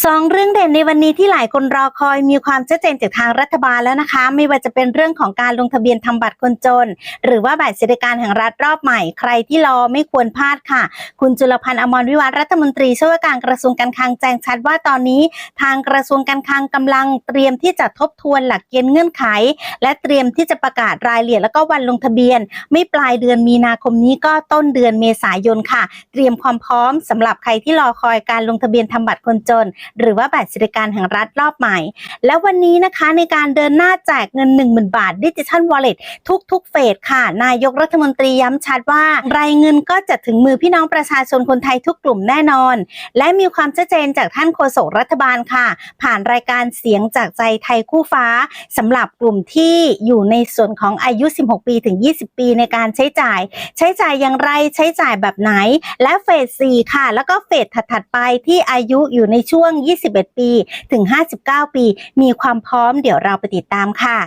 สองเรื่องเด่นในวันนี้ที่หลายคนรอคอยมีความชัดเจนจากทางรัฐบาลแล้วนะคะ ไม่ว่าจะเป็นเรื่องของการลงทะเบียนทำบัตรคนจน หรือว่าบัตรสวัสดิการแห่งรัฐรอบใหม่ ใครที่รอไม่ควรพลาดค่ะ คุณจุลพันธ์อมรวิวัฒน์รัฐมนตรีช่วยว่าการกระทรวงการคลังแจ้งชัดว่าตอนนี้ ทางกระทรวงการคลังกำลังเตรียมที่จะทบทวนหลักเกณฑ์เงื่อนไข และเตรียมที่จะประกาศรายละเอียดแล้วก็วันลงทะเบียน ไม่ปลายเดือนมีนาคมนี้ก็ต้นเดือนเมษายนค่ะ เตรียมความพร้อมสำหรับใครที่รอคอยการลงทะเบียนทำบัตรคนจนหรือว่าบัตรสวัสดิการแห่งรัฐรอบใหม่ และวันนี้นะคะในการเดินหน้าแจกเงิน 10,000 บาทดิจิทัลวอลเล็ตทุก ๆ เฟสค่ะ นายกรัฐมนตรีย้ำชัดว่า รายเงินก็จะถึงมือพี่น้องประชาชนคนไทยทุกกลุ่มแน่นอน และมีความชัดเจนจากท่านโฆษกรัฐบาลค่ะ ผ่านรายการเสียงจากใจไทยคู่ฟ้าสำหรับกลุ่มที่อยู่ในส่วนของอายุ 16 ปีถึง 20 ปีในการใช้จ่าย ใช้จ่ายอย่างไรใช้จ่ายแบบไหน และเฟส 4 ค่ะ แล้วก็เฟสถัดๆไปที่อายุอยู่ในช่วง21 ปี ถึง 59 ปี มีความพร้อมเดี๋ยวเราไปติดตามค่ะ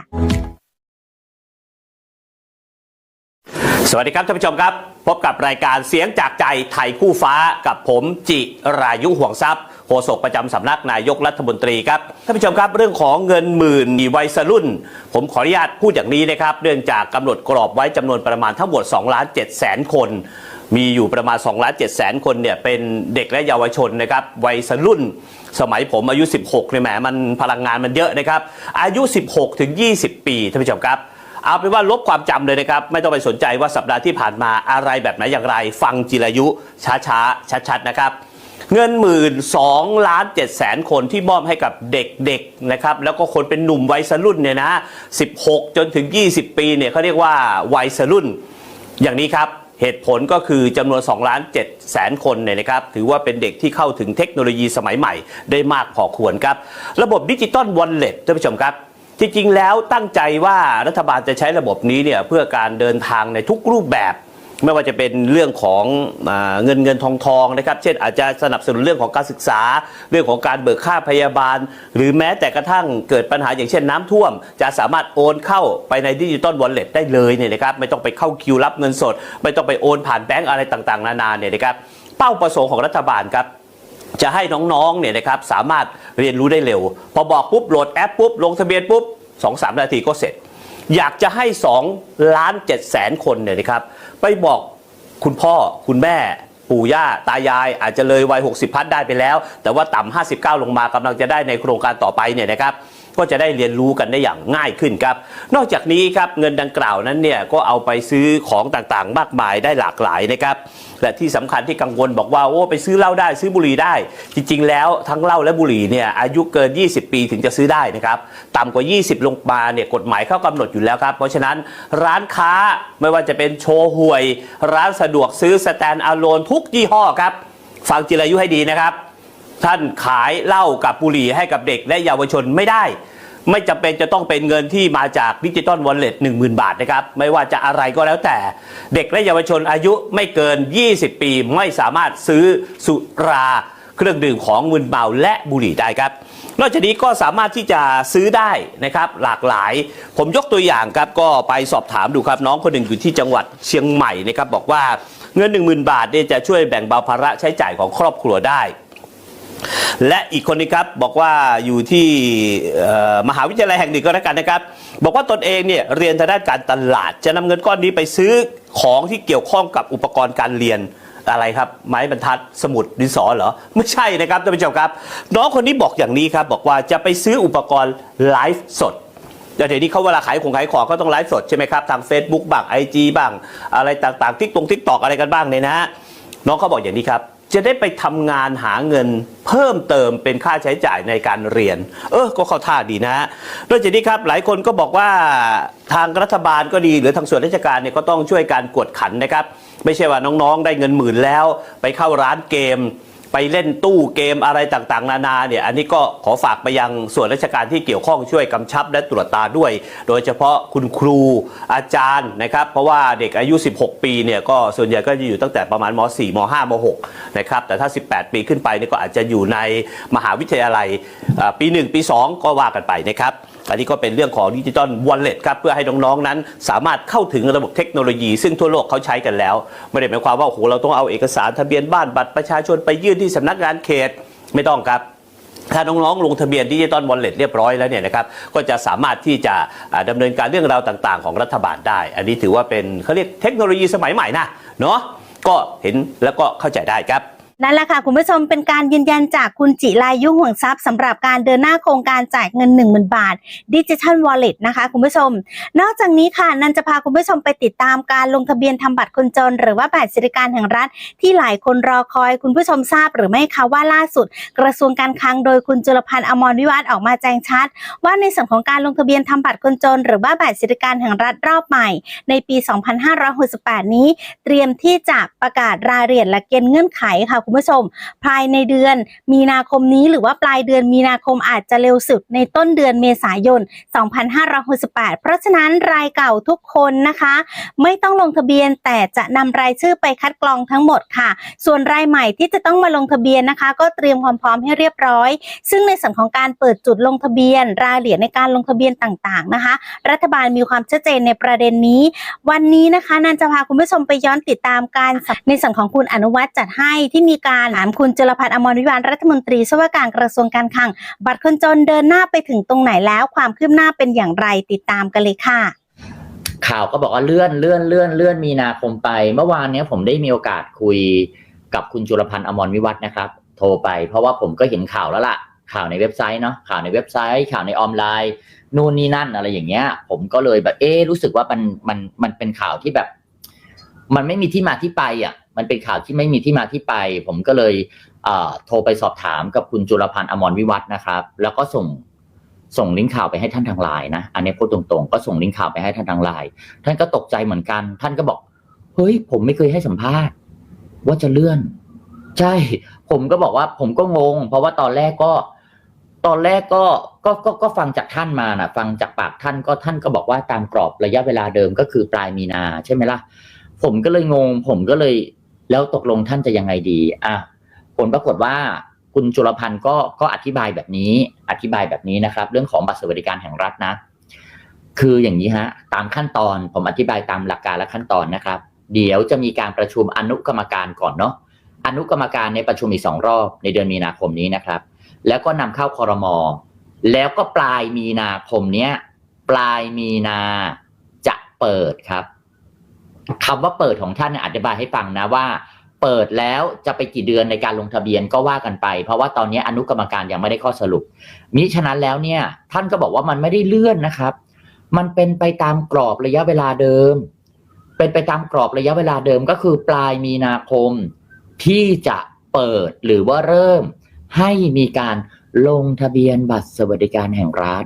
สวัสดีครับท่านผู้ชมครับ พบกับรายการเสียงจากใจไทยคู่ฟ้ากับผมจิรายุห่วงทรัพย์โฆษกประจำสำนักนายกรัฐมนตรีครับท่านผู้ชมครับเรื่องของเงินหมื่นวัยรุ่น ผมขออนุญาตพูดอย่างนี้นะครับ เนื่องจากกำหนดกรอบไว้จำนวนประมาณทั้งหมด2ล้าน7แสนคน มีอยู่ประมาณ2ล้าน7แสนคนเนี่ยเป็นเด็กและเยาวชนนะครับวัยรุ่นสมัยผมอายุ 16เนี่ยแหมมันพลังงานมันเยอะนะครับ อายุ 16 ถึง 20 ปีท่านผู้ชมครับ เอาเป็นว่าลบความจำเลยนะครับ ไม่ต้องไปสนใจว่าสัปดาห์ที่ผ่านมาอะไรแบบไหนอย่างไร ฟังจิรายุช้าๆ ชัดๆ นะครับ เงินหมื่นสองล้านเจ็ดแสนคนที่มอบให้กับเด็กๆนะครับแล้วก็คนเป็นหนุ่มวัยรุ่นเนี่ยนะ16 จนถึง 20 ปีเนี่ยเขาเรียกว่าวัยรุ่นอย่างนี้ครับ เหตุผลก็คือจำนวน2ล้าน7แสนคนเนี่ยนะครับถือว่าเป็นเด็กที่เข้าถึงเทคโนโลยีสมัยใหม่ได้มากพอควรครับ ระบบดิจิตอลวอลเล็ตท่านผู้ชมครับจริงๆแล้วตั้งใจว่ารัฐบาลจะใช้ระบบนี้เนี่ยเพื่อการเดินทางในทุกรูปแบบ ไม่ว่าจะเป็นเรื่องของเงินเงินทองทองนะครับ เช่นอาจจะสนับสนุนเรื่องของการศึกษา เรื่องของการเบิกค่าพยาบาล หรือแม้แต่กระทั่งเกิดปัญหาอย่างเช่นน้ำท่วม จะสามารถโอนเข้าไปในดิจิตอลวอลเล็ตได้เลยเนี่ยนะครับไม่ต้องไปเข้าคิวรับเงินสด ไม่ต้องไปโอนผ่านแบงก์อะไรต่างๆ นานาเนี่ยนะครับเป้าประสงค์ของรัฐบาลครับจะให้น้องๆเนี่ยนะครับสามารถเรียนรู้ได้เร็ว พอบอกปุ๊บโหลดแอปปุ๊บลงทะเบียนปุ๊บสองสามนาทีก็เสร็จ อยากจะให้2ล้าน7แสนคนเนี่ยนะครับ ไปบอกคุณพ่อคุณแม่ ปู่ย่า ตายาย อาจจะเลยวัย 60 พันได้ไปแล้ว แต่ว่าต่ำ59 ลงมากำลังจะได้ในโครงการต่อไปเนี่ยนะครับ ก็จะได้เรียนรู้กันได้อย่างง่ายขึ้นครับ นอกจากนี้ครับเงินดังกล่าวนั้นเนี่ยก็เอาไปซื้อของต่างๆ มากมายได้หลากหลายนะครับและที่สำคัญที่กังวลบอกว่าโอ้ไปซื้อเหล้าได้ซื้อบุหรี่ได้ จริง ๆ แล้วทั้งเหล้าและบุหรี่เนี่ยอายุเกิน 20 ปีถึงจะซื้อได้นะครับต่ำกว่า 20 ลงมาเนี่ยกฎหมายเข้ากำหนดอยู่แล้วครับ เพราะฉะนั้นร้านค้าไม่ว่าจะเป็นโชว์หวย ร้านสะดวกซื้อสแตนด์อะโลนทุกยี่ห้อครับ ฟังจิรายุให้ดีนะครับ ท่านขายเหล้ากับบุหรี่ให้กับเด็กและเยาวชนไม่ได้ ไม่จำเป็นจะต้องเป็นเงินที่มาจากดิจิตอลวอลเล็ต10,000บาทนะครับ ไม่ว่าจะอะไรก็แล้วแต่ เด็กและเยาวชนอายุไม่เกิน 20 ปีไม่สามารถซื้อสุราเครื่องดื่มของมึนเมาและบุหรี่ได้ครับ นอกจากนี้ก็สามารถที่จะซื้อได้นะครับหลากหลาย ผมยกตัวอย่างครับก็ไปสอบถามดูครับน้องคนหนึ่งอยู่ที่จังหวัดเชียงใหม่นะครับบอกว่าเงิน 10,000 บาทเนี่ยจะช่วยแบ่งเบาภาระใช้จ่ายของครอบครัวได้ และอีกคนนึงครับบอกว่าอยู่ที่มหาวิทยาลัยแห่งหนึ่งก็แล้วกันนะครับ บอกว่าตนเองเนี่ยเรียนทางด้านการตลาด จะนำเงินก้อนนี้ไปซื้อของที่เกี่ยวข้องกับอุปกรณ์การเรียนอะไรครับ ไม้บรรทัดสมุดดินสอเหรอ ไม่ใช่นะครับท่านผู้ชมครับ น้องคนนี้บอกอย่างนี้ครับบอกว่าจะไปซื้ออุปกรณ์ไลฟ์สดเดี๋ยวนี้เขาเวลาขายของขายของก็ต้องไลฟ์สดใช่ไหมครับ ทาง Facebook บ้าง IG บ้าง อะไรต่างๆ ทิกตรงทิกตอกอะไรกันบ้างเนี่ยนะฮะน้องเขาบอกอย่างนี้ครับ จะได้ไปทำงานหาเงินเพิ่มเติมเป็นค่าใช้จ่ายในการเรียน เออก็เข้าท่าดีนะฮะนอกจากนี้ครับหลายคนก็บอกว่าทางรัฐบาลก็ดีหรือทางส่วนราชการเนี่ยก็ต้องช่วยการกวดขันนะครับ ไม่ใช่ว่าน้องๆได้เงินหมื่นแล้ว ไปเข้าร้านเกม ไปเล่นตู้เกมอะไรต่างๆ นานาเนี่ยอันนี้ก็ขอฝากไปยังส่วนราชการที่เกี่ยวข้องช่วยกำชับและตรวจตาด้วย โดยเฉพาะคุณครูอาจารย์นะครับเพราะว่าเด็กอายุ 16 ปีเนี่ยก็ส่วนใหญ่ก็จะอยู่ตั้งแต่ประมาณม .4 ม .5 ม .6 นะครับแต่ถ้า 18 ปีขึ้นไปเนี่ยก็อาจจะอยู่ในมหาวิทยาลัยอ่าปี 1 ปี 2 ก็ว่ากันไปนะครับอันนี้ก็เป็นเรื่องของดิจิตอลวอลเล็ตครับเพื่อให้น้องๆนั้น สามารถเข้าถึงระบบเทคโนโลยี ซึ่งทั่วโลกเขาใช้กันแล้ว ไม่ได้หมายความว่าโอ้โหเราต้องเอาเอกสารทะเบียนบ้านบัตรประชาชนไปยื่นที่สำนักงานเขตไม่ต้องครับถ้าน้องๆ ลงทะเบียนดิจิตอลวอลเล็ตเรียบร้อยแล้วเนี่ยนะครับก็จะสามารถที่จะดำดำเนินการเรื่องราวต่างๆ ของรัฐบาลได้ อันนี้ถือว่าเป็นเขาเรียกเทคโนโลยีสมัยใหม่นะเนาะก็เห็นแล้วก็เข้าใจได้ครับ นั่นแหละค่ะ คุณผู้ชมเป็นการยืนยันจากคุณจิรายุห่วงทรัพย์สำหรับการเดินหน้าโครงการจ่ายเงิน 1 0,000 บาทดิจิทัลวอลเล็ตนะคะ คุณผู้ชม นอกจากนี้ค่ะ นันจะพาคุณผู้ชมไปติดตามการลงทะเบียนทำบัตรคนจน หรือว่าบัตรสวัสดิการแห่งรัฐ ที่หลายคนรอคอยคุณผู้ชมทราบหรือไม่คะว่าล่าสุด กระทรวงการคลังโดยคุณจุลพันธ์อมรวิวัฒน์ออกมาแจ้งชัด ว่าในส่วนของการลงทะเบียนทำบัตรคนจน หรือว่าบัตรสวัสดิการแห่งรัฐรอบใหม่ ในปี 2568 นี้ เตรียมที่จะประกาศรายละเอียดและเกณฑ์เงื่อนไขค่ะคุณผู้ชม ภายในเดือนมีนาคมนี้หรือว่าปลายเดือนมีนาคมอาจจะเร็วสุดในต้นเดือนเมษายน 2568 เพราะฉะนั้นรายเก่าทุกคนนะคะ ไม่ต้องลงทะเบียนแต่จะนำรายชื่อไปคัดกรองทั้งหมดค่ะ ส่วนรายใหม่ที่จะต้องมาลงทะเบียนนะคะ ก็เตรียมความพร้อมให้เรียบร้อย ซึ่งในส่วนของการเปิดจุดลงทะเบียน รายละเอียดในการลงทะเบียนต่างๆนะคะ รัฐบาลมีความชัดเจนในประเด็นนี้ วันนี้นะคะนันจะพาคุณผู้ชมไปย้อนติดตามการในส่วนของคุณอนุวัฒน์จัดให้ที่มีการถามคุณจรพันธ์อมรวิวานรัฐมนตรีช่วยว่าการกระทรวงการคลัง บัตรคนจนเดินหน้าไปถึงตรงไหนแล้วความคืบหน้าเป็นอย่างไรติดตามกันเลยค่ะ ข่าวก็บอกว่าเลื่อนเลื่อนเลื่อนเลื่อนมีนาคมไป เมื่อวานเนี้ยผมได้มีโอกาสคุยกับคุณจุลพันธ์อมรวิวัฒน์นะครับ โทรไปเพราะว่าผมก็เห็นข่าวแล้วล่ะ ข่าวในเว็บไซต์เนาะข่าวในเว็บไซต์ ข่าวในออนไลน์นู่นนี่นั่นอะไรอย่างเงี้ย ผมก็เลยแบบเอ๊ะรู้สึกว่ามันมันมันเป็นข่าวที่แบบ มันไม่มีที่มาที่ไปอะ มันเป็นข่าวที่ไม่มีที่มาที่ไป ผมก็เลยเโทรไปสอบถามกับคุณจุลพันธ์อมรวิวัฒน์นะครับ แล้วก็ส่งส่งลิงก์ข่าวไปให้ท่านทางไลน์นะ อันนี้พูดตรงๆ ก็ส่งลิงก์ข่าวไปให้ท่านทางไลน์ท่านก็ตกใจเหมือนกัน ท่านก็บอก เฮ้ย ผมไม่เคยให้สัมภาษณ์ ว่าจะเลื่อน ใช่ ผมก็บอกว่าผมก็งง เพราะว่าตอนแรกก็ ตอนแรกก็ก็ก็ก็ฟังจากท่านมานะฟังจากปากท่านก็ท่านก็บอกว่าตามกรอบระยะเวลาเดิมก็คือปลายมีนาใช่ไหมล่ะ ผมก็เลยงง ผมก็เลย แล้วตกลงท่านจะยังไงดีอะผลปรากฏว่าคุณจุลพันธ์ก็ก็อธิบายแบบนี้อธิบายแบบนี้นะครับ เรื่องของบัตรสวัสดิการแห่งรัฐนะ คืออย่างนี้ฮะตามขั้นตอนผมอธิบายตามหลักการและขั้นตอนนะครับ เดี๋ยวจะมีการประชุมอนุกรรมการก่อนเนาะอนุกรรมการในประชุมอีกสองรอบในเดือนมีนาคมนี้นะครับ แล้วก็นำเข้าคอรมอแล้วก็ปลายมีนาคมเนี้ยปลายมีนาจะเปิดครับ คำว่าเปิดของท่านอธิบายให้ฟังนะว่า เปิดแล้วจะไปกี่เดือนในการลงทะเบียนก็ว่ากันไป เพราะว่าตอนนี้อนุกรรมการยังไม่ได้ข้อสรุป มิฉะนั้นแล้วเนี่ย ท่านก็บอกว่ามันไม่ได้เลื่อนนะครับ มันเป็นไปตามกรอบระยะเวลาเดิม เป็นไปตามกรอบระยะเวลาเดิมก็คือปลายมีนาคม ที่จะเปิดหรือว่าเริ่ม ให้มีการลงทะเบียนบัตรสวัสดิการแห่งรัฐ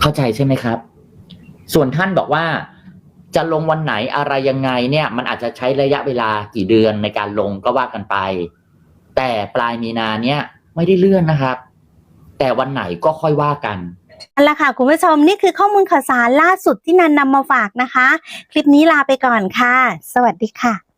เข้าใจใช่ไหมครับ ส่วนท่านบอกว่าจะลงวันไหนอะไรยังไงเนี่ย มันอาจจะใช้ระยะเวลากี่เดือนในการลงก็ว่ากันไป แต่ปลายมีนาเนี่ยไม่ได้เลื่อนนะครับ แต่วันไหนก็ค่อยว่ากันนั่นแหละค่ะคุณผู้ชมนี่คือข้อมูลข่าวสารล่าสุดที่นันนำมาฝากนะคะ คลิปนี้ลาไปก่อนค่ะ สวัสดีค่ะ